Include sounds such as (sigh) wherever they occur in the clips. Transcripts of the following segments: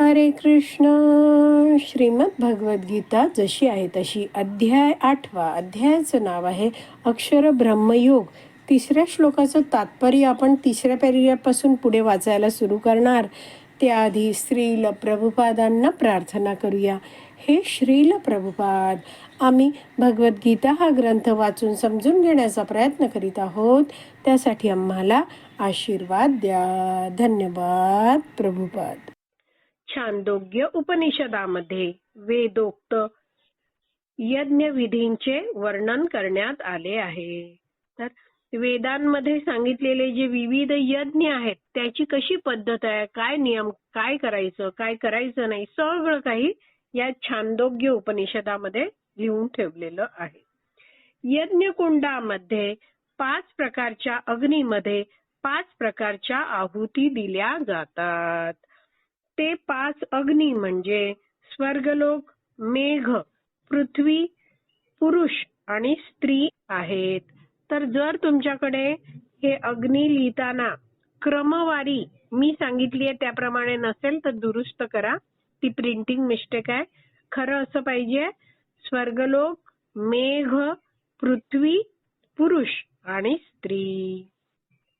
हरे कृष्ण. श्रीमद भगवद्गीता जशी आहे तशी अध्याय आठवा. अध्यायाचं नाव आहे अक्षर ब्रह्मयोग. तिसऱ्या श्लोकाचं तात्पर्य आपण तिसऱ्या पर्यायापासून पुढे वाचायला सुरू करणार. त्याआधी श्रील प्रभुपादांना प्रार्थना करूया. हे श्रील प्रभुपाद आम्ही भगवद्गीता हा ग्रंथ वाचून समजून घेण्याचा प्रयत्न करीत आहोत. त्यासाठी आम्हाला आशीर्वाद द्या. धन्यवाद प्रभुपाद. छांदोग्य उपनिषदामध्ये वेदोक्त यज्ञ विधींचे वर्णन करण्यात आले आहे. तर वेदांमध्ये सांगितलेले जे विविध यज्ञ आहेत त्याची कशी पद्धत आहे काय नियम काय करायचं काय करायचं नाही सगळं काही या छांदोग्य उपनिषदामध्ये लिहून ठेवलेलं आहे. यज्ञकुंडामध्ये पाच प्रकारच्या अग्नीमध्ये पाच प्रकारच्या आहुती दिल्या जातात. ते पाच अग्नी म्हणजे स्वर्गलोक मेघ पृथ्वी पुरुष आणि स्त्री आहेत. तर जर तुमच्याकडे हे अग्नी लिहिताना क्रमवारी मी सांगितली आहे त्याप्रमाणे नसेल तर दुरुस्त करा. ती प्रिंटिंग मिस्टेक आहे. खरं असं पाहिजे स्वर्गलोक मेघ पृथ्वी पुरुष आणि स्त्री.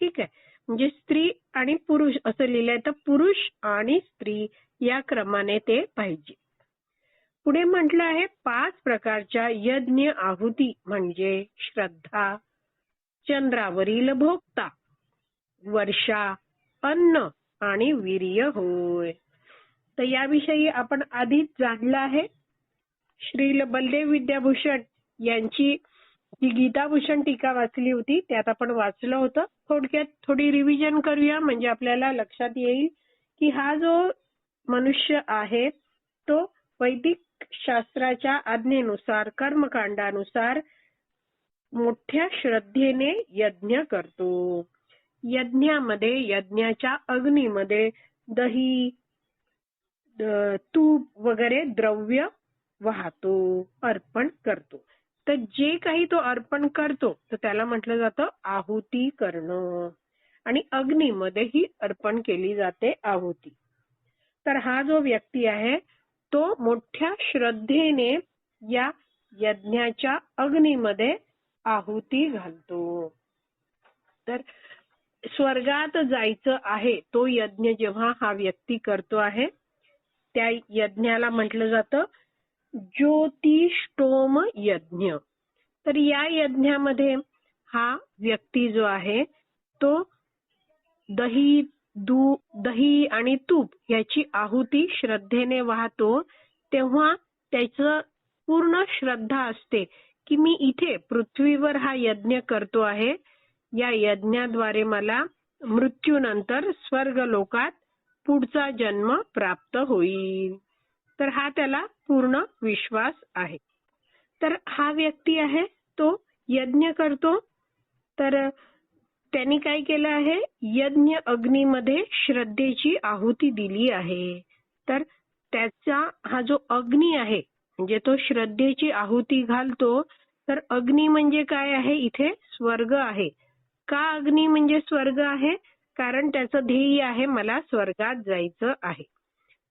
ठीक आहे. म्हणजे स्त्री आणि पुरुष असं लिहिलंय तर पुरुष आणि स्त्री या क्रमाने ते पाहिजे. पुढे म्हटलं आहे पाच प्रकारच्या यज्ञ आहुती म्हणजे श्रद्धा चंद्रावरील भोगता वर्षा अन्न आणि वीर्य होय. तर याविषयी आपण आधीच जाणलं आहे. श्रील बलदेव विद्याभूषण यांची जी गीताभूषण टीका वाचली होती त्यात आपण वाचलं होतं. थोडक्यात थोडी रिव्हिजन करूया म्हणजे आपल्याला लक्षात येईल की हा जो मनुष्य आहे तो वैदिक शास्त्राच्या आज्ञेनुसार कर्मकांडानुसार मोठ्या श्रद्धेने यज्ञ करतो. यज्ञामध्ये यज्ञाच्या अग्नीमध्ये दही तूप वगैरे द्रव्य वाहतो अर्पण करतो. तर जे काही तो अर्पण करतो तर त्याला म्हटलं जातं आहुती करणं. आणि अग्नीमध्ये ही अर्पण केली जाते आहुती. तर हा जो व्यक्ती आहे तो मोठ्या श्रद्धेने या यज्ञाच्या अग्नीमध्ये आहुती घालतो. तर स्वर्गात जायचं आहे तो यज्ञ जेव्हा हा व्यक्ती करतो आहे त्या यज्ञाला म्हटलं जातं ज्योतिष्टोम यज्ञ. तर या यज्ञामध्ये हा व्यक्ती जो आहे तो दही दू दही आणि तूप याची आहुती श्रद्धेने वाहतो तेव्हा त्याचं पूर्ण श्रद्धा असते की मी इथे पृथ्वीवर हा यज्ञ करतो आहे. या यज्ञाद्वारे मला मृत्यूनंतर स्वर्ग लोकात पुढचा जन्म प्राप्त होईल. तर हा त्याला पूर्ण विश्वास आहे. तर हा व्यक्ती आहे तो यज्ञ करतो. तर त्यांनी काय केलं आहे? यज्ञ अग्नीमध्ये श्रद्धेची आहुती दिली आहे. तर त्याचा हा जो अग्नी आहे म्हणजे तो श्रद्धेची आहुती घालतो तर अग्नी म्हणजे काय आहे? इथे स्वर्ग आहे. का अग्नी म्हणजे स्वर्ग आहे? कारण त्याचं ध्येय आहे मला स्वर्गात जायचं आहे.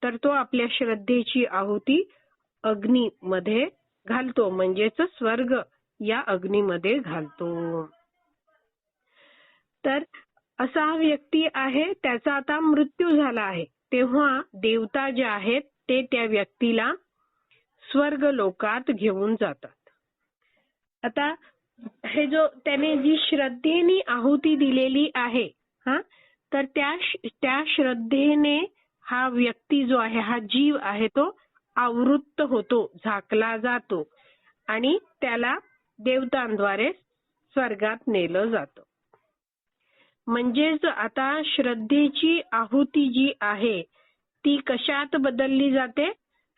तर तो आपल्या श्रद्धेची आहुती अग्नीमध्ये घालतो म्हणजेच स्वर्ग या अग्नीमध्ये घालतो. तर असा हा व्यक्ती आहे त्याचा आता मृत्यू झाला आहे. तेव्हा देवता जे आहेत ते त्या व्यक्तीला स्वर्ग लोकात घेऊन जातात. आता हे जो त्याने जी श्रद्धेने आहुती दिलेली आहे हा तर त्या त्या श्रद्धेने हा व्यक्ती जो आहे हा जीव आहे तो आवृत्त होतो झाकला जातो आणि त्याला देवतांद्वारे स्वर्गात नेलं जातं. म्हणजेच आता श्रद्धेची आहुती जी आहे ती कशात बदलली जाते?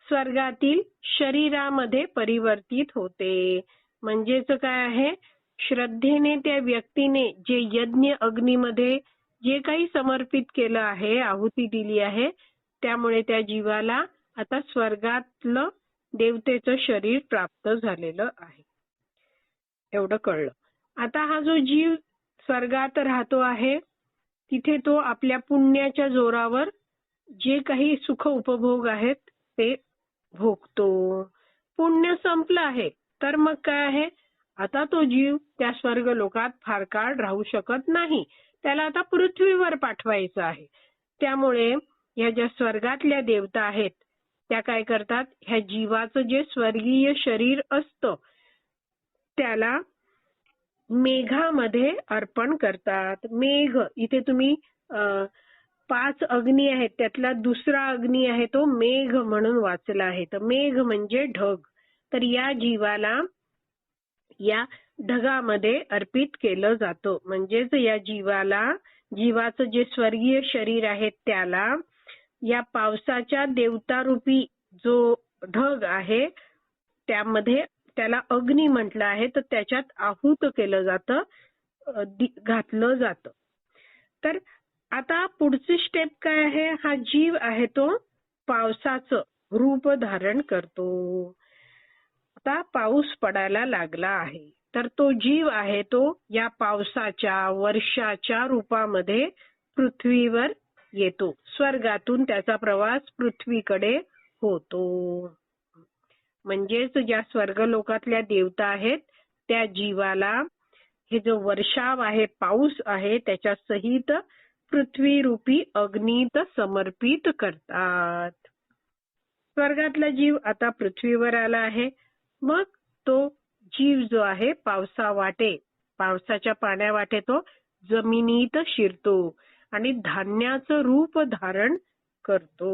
स्वर्गातील शरीरामध्ये परिवर्तित होते. म्हणजेच काय आहे? श्रद्धेने त्या व्यक्तीने जे यज्ञ अग्नीमध्ये जे काही समर्पित केलं आहे आहुती दिली आहे त्यामुळे त्या जीवाला आता स्वर्गातलं देवतेचं शरीर प्राप्त झालेलं आहे. एवढं कळलं. आता हा जो जीव स्वर्गात राहतो आहे तिथे तो आपल्या पुण्याच्या जोरावर जे काही सुख उपभोग आहेत ते भोगतो. पुण्य संपलं आहे तर मग काय आहे? आता तो जीव त्या स्वर्ग लोकात फार काळ राहू शकत नाही. त्याला आता पृथ्वीवर पाठवायचं आहे. त्यामुळे ह्या ज्या स्वर्गातल्या देवता आहेत त्या काय करतात? ह्या जीवाचं जे स्वर्गीय शरीर असतं त्याला मेघामध्ये अर्पण करतात. मेघ इथे तुम्ही पाच अग्नी आहेत त्यातला दुसरा अग्नी आहे तो मेघ म्हणून वाचला आहे. तर मेघ म्हणजे ढग. तर या जीवाला या ढगामध्ये अर्पित केलं जातं. म्हणजेच या जीवाला जीवाचं जे स्वर्गीय शरीर आहे त्याला या पावसाच्या देवतारूपी जो ढग आहे त्यामध्ये त्याला अग्नी म्हटलं आहे तर त्याच्यात आहूत केलं जातं घातलं जातं. तर आता पुढची स्टेप काय आहे? हा जीव आहे तो पावसाचं रूप धारण करतो. आता पाऊस पडायला लागला आहे. तर तो जीव आहे तो या पावसाच्या वर्षाच्या रूपामध्ये पृथ्वीवर येतो. स्वर्गातून त्याचा प्रवास पृथ्वीकडे होतो. म्हणजेच ज्या स्वर्ग लोकातल्या देवता आहेत त्या जीवाला हे जो वर्षाव आहे पाऊस आहे त्याच्या सहित पृथ्वी रूपी अग्नीत समर्पित करतात. स्वर्गातला जीव आता पृथ्वीवर आला आहे. मग तो जीव जो आहे पावसा वाटे पावसाच्या पाण्या वाटे तो जमिनीत शिरतो. आणि धान्याचं रूप धारण करतो.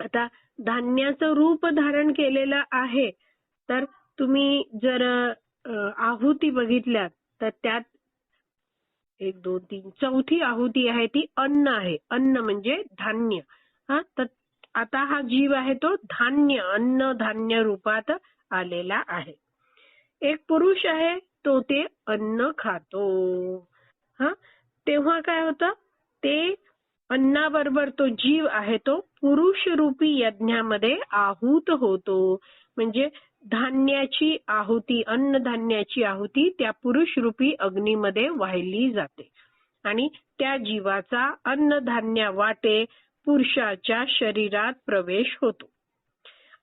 आता धान्याचं रूप धारण केलेलं आहे तर तुम्ही जर आहुती बघितल्यात तर त्यात एक दोन तीन चौथी आहुती आहे ती अन्न आहे. अन्न म्हणजे धान्य. हा तर आता हा जीव आहे तो धान्य अन्न धान्य रूपात आलेला आहे. एक पुरुष आहे तो ते अन्न खातो. हा तेव्हा काय होतं? ते अन्नाबरोबर तो जीव आहे तो पुरुष रूपी यज्ञामध्ये आहूत होतो. म्हणजे धान्याची आहुती अन्नधान्याची आहुती त्या पुरुष रूपी अग्नीमध्ये वाहिली जाते. आणि त्या जीवाचा अन्नधान्या वाटे पुरुषाच्या शरीरात प्रवेश होतो.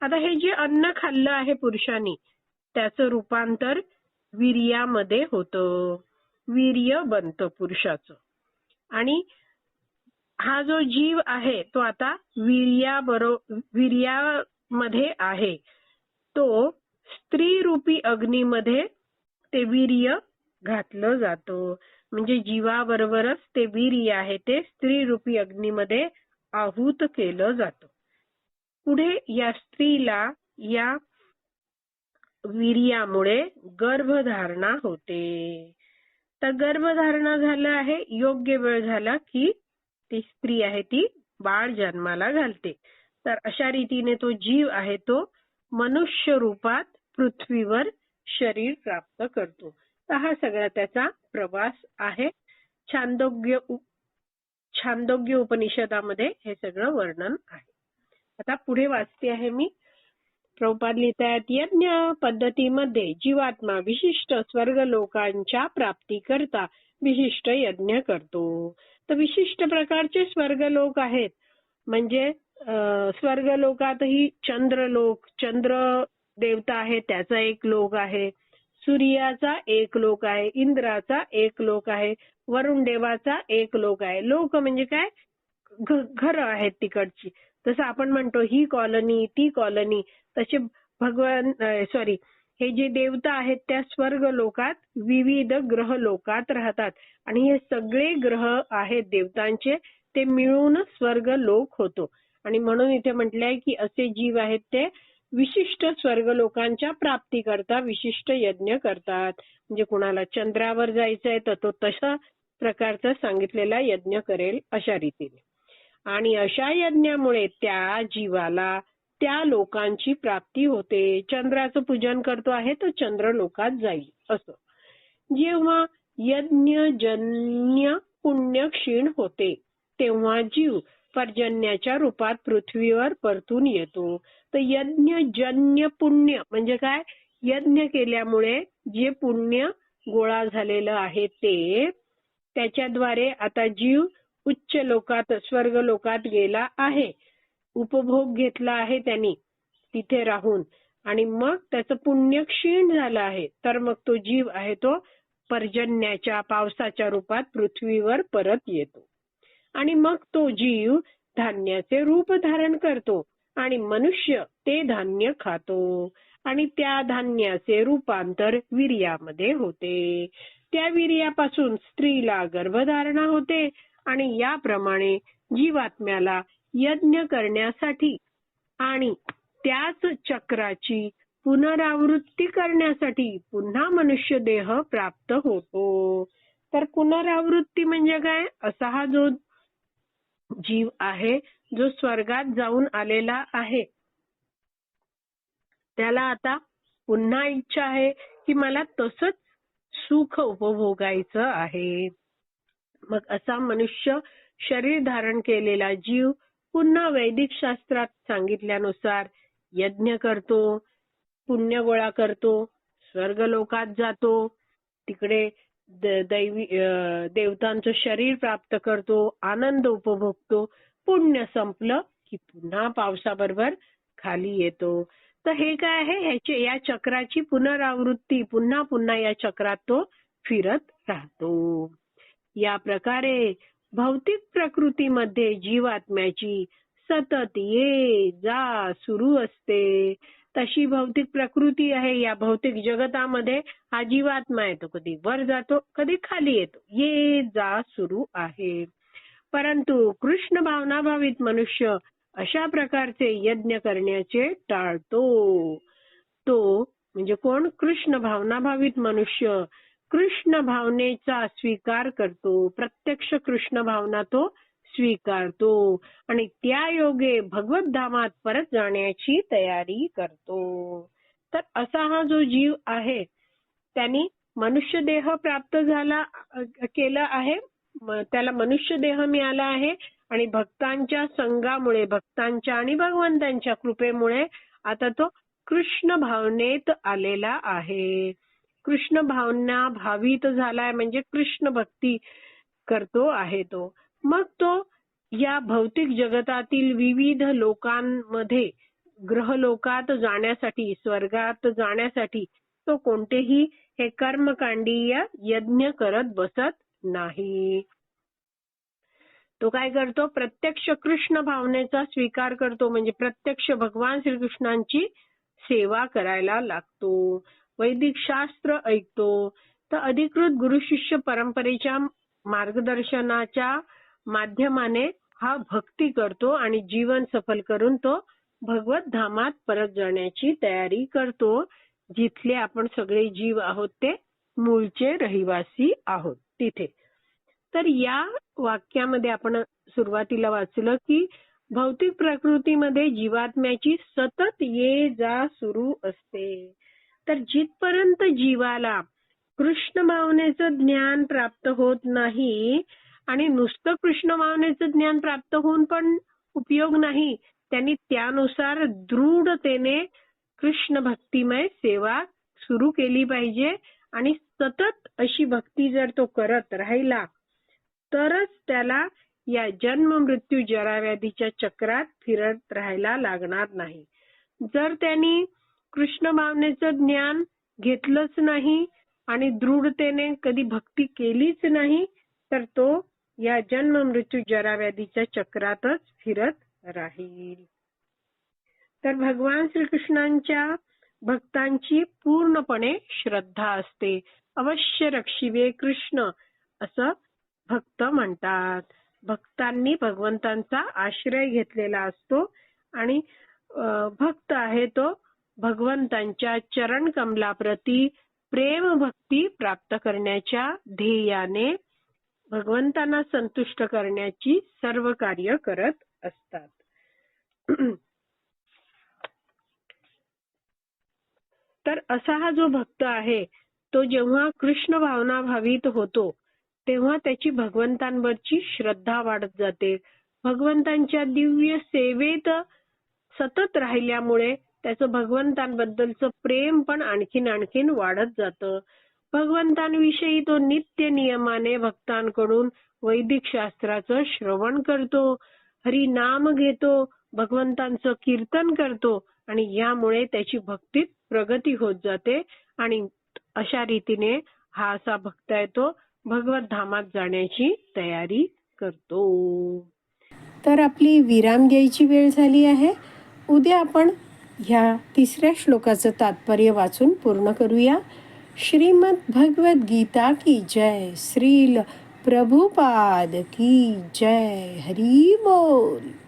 आता हे जे अन्न खाल्लं आहे पुरुषांनी त्याचं रूपांतर वीर्यामध्ये होतं. वीर्य बनतं पुरुषाचं. आणि हा जो जीव आहे तो आता वीर्याबरो वीर्यामध्ये आहे. तो स्त्री रूपी अग्नीमध्ये ते वीर्य घातलं जातं. म्हणजे जीवाबरोबरच ते वीर्य आहे ते स्त्री रूपी अग्नीमध्ये आहूत केलं जातं. पुढे या स्त्रीला या वीर्यामुळे गर्भधारणा होते. तर गर्भधारणा झालं आहे योग्य वेळ झाला की ती स्त्री आहे ती बाळ जन्माला घालते. तर अशा रीतीने तो जीव आहे तो मनुष्य रूपात पृथ्वीवर शरीर प्राप्त करतो. तर हा सगळा त्याचा प्रवास आहे. छांदोग्य छांदोग्य उपनिषदामध्ये हे सगळं वर्णन आहे. आता पुढे वाचते आहे मी. प्रभुपाद लिहितायत यज्ञ पद्धतीमध्ये जीवात्मा विशिष्ट स्वर्ग लोकांच्या प्राप्तीकरता विशिष्ट यज्ञ करतो. तर विशिष्ट प्रकारचे स्वर्ग लोक आहेत. म्हणजे स्वर्ग लोकातही चंद्रलोक चंद्र देवता आहे त्याचा एक लोक आहे. सूर्याचा एक लोक आहे इंद्राचा एक लोक आहे वरुण देवाचा एक लोक आहे. लोक म्हणजे काय? घर आहेत तिकडची. जसं आपण म्हणतो ही कॉलनी ती कॉलनी तसे भगवान सॉरी हे जे देवता आहेत त्या स्वर्ग लोकात विविध ग्रह लोकात राहतात. आणि हे सगळे ग्रह आहेत देवतांचे ते मिळून स्वर्ग लोक होतो. आणि म्हणून इथे म्हटलंय की असे जीव आहेत ते विशिष्ट स्वर्ग लोकांच्या प्राप्ती करता विशिष्ट यज्ञ करतात. म्हणजे कुणाला चंद्रावर जायचंय तर तो तशा प्रकारचा सांगितलेला यज्ञ करेल अशा रीतीने. आणि अशा यज्ञामुळे त्या जीवाला त्या लोकांची प्राप्ती होते. चंद्राचं पूजन करतो आहे तो चंद्र लोकात जाईल असं. जेव्हा यज्ञजन्य पुण्य क्षीण होते तेव्हा जीव पर्जन्याच्या रूपात पृथ्वीवर परतून येतो. तर यज्ञजन्य पुण्य म्हणजे काय? यज्ञ केल्यामुळे जे पुण्य गोळा झालेलं आहे ते त्याच्याद्वारे आता जीव उच्च लोकात स्वर्ग लोकात गेला आहे. उपभोग घेतला आहे त्यांनी तिथे राहून. आणि मग त्याचं पुण्य क्षीण झालं आहे. तर मग तो जीव आहे तो पर्जन्याच्या पावसाच्या रूपात पृथ्वीवर परत येतो. आणि मग तो जीव धान्याचे रूप धारण करतो. आणि मनुष्य ते धान्य खातो. आणि त्या धान्याचे रूपांतर वीर्यामध्ये होते. त्या वीर्यापासून स्त्रीला गर्भधारणा होते. आणि याप्रमाणे जीवात्म्याला यज्ञ करण्यासाठी आणि त्याच चक्राची पुनरावृत्ती करण्यासाठी पुन्हा मनुष्य देह प्राप्त होतो. तर पुनरावृत्ती म्हणजे काय? असा हा जो जीव आहे जो स्वर्गात जाऊन आलेला आहे. त्याला आता पुन्हा इच्छा आहे की मला तसंच सुख उपभोगायचं आहे. मग असा मनुष्य शरीर धारण केलेला जीव पुन्हा वैदिक शास्त्रात सांगितल्यानुसार यज्ञ करतो पुण्य गोळा करतो स्वर्ग लोकात जातो तिकडे दैवी देवतांचं शरीर प्राप्त करतो आनंद उपभोगतो पुण्य संपलं की पुन्हा पावसाबरोबर खाली येतो. तर हे काय आहे? ह्याचे या चक्राची पुनरावृत्ती पुन्हा पुन्हा या चक्रात तो फिरत राहतो. या प्रकारे भौतिक प्रकृतीमध्ये जीवात्म्याची सतत ये जा सुरू असते. तशी भौतिक प्रकृती आहे. या भौतिक जगतामध्ये हा जीवात्मा येतो. कधी वर जातो कधी खाली येतो. ये जा सुरू आहे. परंतु कृष्ण भावनाभावित मनुष्य अशा प्रकारचे यज्ञ करण्याचे टाळतो. तो म्हणजे कोण? कृष्ण भावनाभावित मनुष्य कृष्ण भावनेचा स्वीकार करतो. प्रत्यक्ष कृष्ण भावना तो स्वीकारतो. आणि त्या योगे भगवत धामात परत जाण्याची तयारी करतो. तर असा हा जो जीव आहे त्यांनी मनुष्य देह प्राप्त झाला केला आहे. त्याला मनुष्य देह मिळाला आहे. आणि भक्तांच्या संघामुळे भक्तांच्या आणि भगवंतांच्या कृपेमुळे आता तो कृष्ण भावनेत आलेला आहे. कृष्ण भावना भावित झालाय म्हणजे कृष्ण भक्ती करतो आहे तो. मग तो या भौतिक जगतातील विविध लोकांमध्ये ग्रहलोकात जाण्यासाठी स्वर्गात जाण्यासाठी तो कोणतेही हे कर्मकांडीय यज्ञ करत बसत नाही. तो काय करतो? प्रत्यक्ष कृष्ण भावनेचा स्वीकार करतो म्हणजे प्रत्यक्ष भगवान श्रीकृष्णांची सेवा करायला लागतो. वैदिक शास्त्र ऐकतो. तर अधिकृत गुरु शिष्य परंपरेच्या मार्गदर्शनाच्या माध्यमाने हा भक्ती करतो आणि जीवन सफल करून तो भगवत धामात परत जाण्याची तयारी करतो. जिथले आपण सगळे जीव आहोत ते मूळचे रहिवासी आहोत. तिथे. तर या वाक्यामध्ये आपण सुरुवातीला वाचलं की भौतिक प्रकृतीमध्ये जीवात्म्याची सतत ये जा सुरू असते. तर जिथपर्यंत जीवाला कृष्ण भावनेचं ज्ञान प्राप्त होत नाही आणि नुसतं कृष्ण भावनेचं ज्ञान प्राप्त होऊन पण उपयोग नाही त्यांनी त्यानुसार दृढतेने कृष्ण भक्तिमय सेवा सुरू केली पाहिजे आणि सतत अशी भक्ती जर तो करत राहिला तरच त्याला या जन्म मृत्यू जराव्याधीच्या चक्रात फिरत राहायला लागणार नाही. जर त्यांनी कृष्ण भावनेचं ज्ञान घेतलंच नाही आणि दृढतेने कधी भक्ती केलीच नाही तर तो या जन्म मृत्यू जराव्याधीच्या चक्रातच फिरत राहील. तर भगवान श्रीकृष्णांच्या भक्तांची पूर्णपणे श्रद्धा असते. अवश्य रक्षिवे कृष्ण असं भक्त म्हणतात. भक्तांनी भगवंतांचा आश्रय घेतलेला असतो आणि भक्त आहे तो भगवंतांच्या चरण कमलाप्रती प्रेम भक्ती प्राप्त करण्याच्या ध्येयाने भगवंतांना संतुष्ट करण्याची सर्व कार्य करत असतात. (clears throat) तर असा हा जो भक्त आहे तो जेव्हा कृष्ण भावना भावित होतो तेव्हा त्याची भगवंतांवरची श्रद्धा वाढत जाते. भगवंतांच्या दिव्य सेवेत सतत राहिल्यामुळे त्याचं भगवंतांबद्दलचं प्रेम पण आणखीन आणखीन वाढत जातं. भगवंतांविषयी तो नित्य नियमाने भक्तांकडून वैदिक शास्त्राचं श्रवण करतो. हरी नाम घेतो भगवंतांचं कीर्तन करतो आणि यामुळे त्याची भक्तीत प्रगती होत जाते आणि अशा रीतीने हा असा भक्त आहे तो भगवत धामात जाण्याची तयारी करतो. तर आपली विराम घ्यायची वेळ झाली आहे. उद्या आपण ह्या तिसऱ्या श्लोकाचं तात्पर्य वाचून पूर्ण करूया. श्रीमद भगवद गीता की जय. श्रील प्रभुपाद की जय. हरी बोल.